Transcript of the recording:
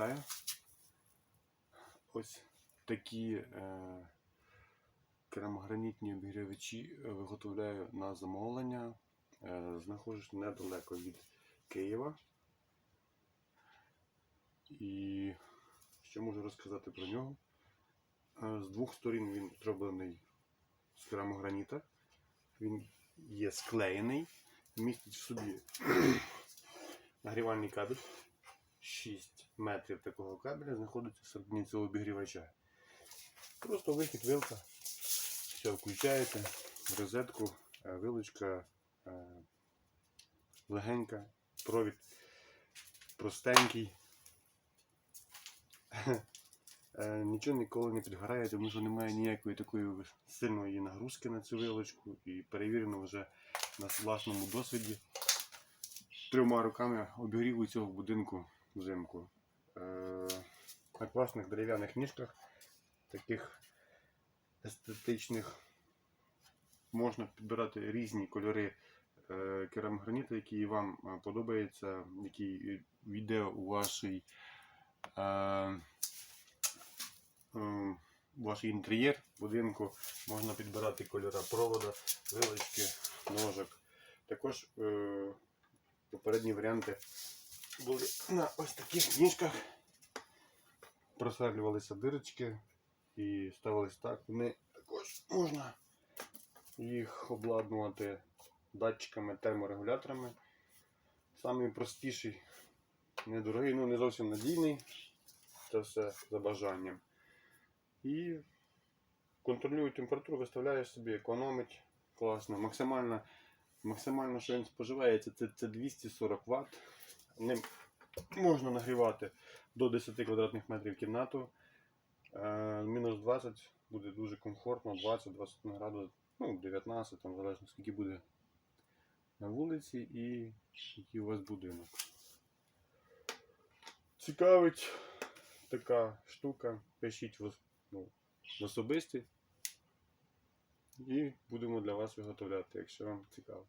Вітаю. Ось такі е, керамогранітні обігрівачі виготовляю на замовлення. Е, знаходжусь недалеко від Києва. І що можу розказати про нього? Е, з двох сторін він зроблений з керамограніта. Він є склеєний, містить в собі нагрівальний кабель. 6 метрів такого кабеля знаходиться всередині цього обігрівача. Просто вихід вилка. Все, включаєте в розетку, е, вилочка е, легенька, провід простенький. Е, Нічого ніколи не підгорає, тому що немає ніякої такої сильної нагрузки на цю вилочку і перевірено вже на власному досвіді. Трьома руками обігріву цього будинку взимку. Е, на класних дерев'яних ніжках, таких естетичних, можна підбирати різні кольори е, керамограніту, які вам е, подобаються, які війде у вашій, ваш інтер'єр будинку. Можна підбирати кольори провода, вилочки, ножок. Також попередні варіанти були на ось таких ніжках. Просверлювалися дирочки і ставились так. Вони також можна їх обладнувати датчиками, терморегуляторами. Самий простіший, недорогий, ну не зовсім надійний. Це все за бажанням. І контролює температуру, виставляє собі, економить. Класно. Максимально, максимально що він споживається, це, це 240 Вт. Ним можна нагрівати до 10 квадратних метрів кімнату. Е, мінус 20 буде дуже комфортно, 20-21 градус, ну 19, там залежно скільки буде на вулиці і який у вас будинок. Цікавить така штука. Пишіть в, ну, в особисті. І будемо для вас виготовляти, якщо вам цікаво.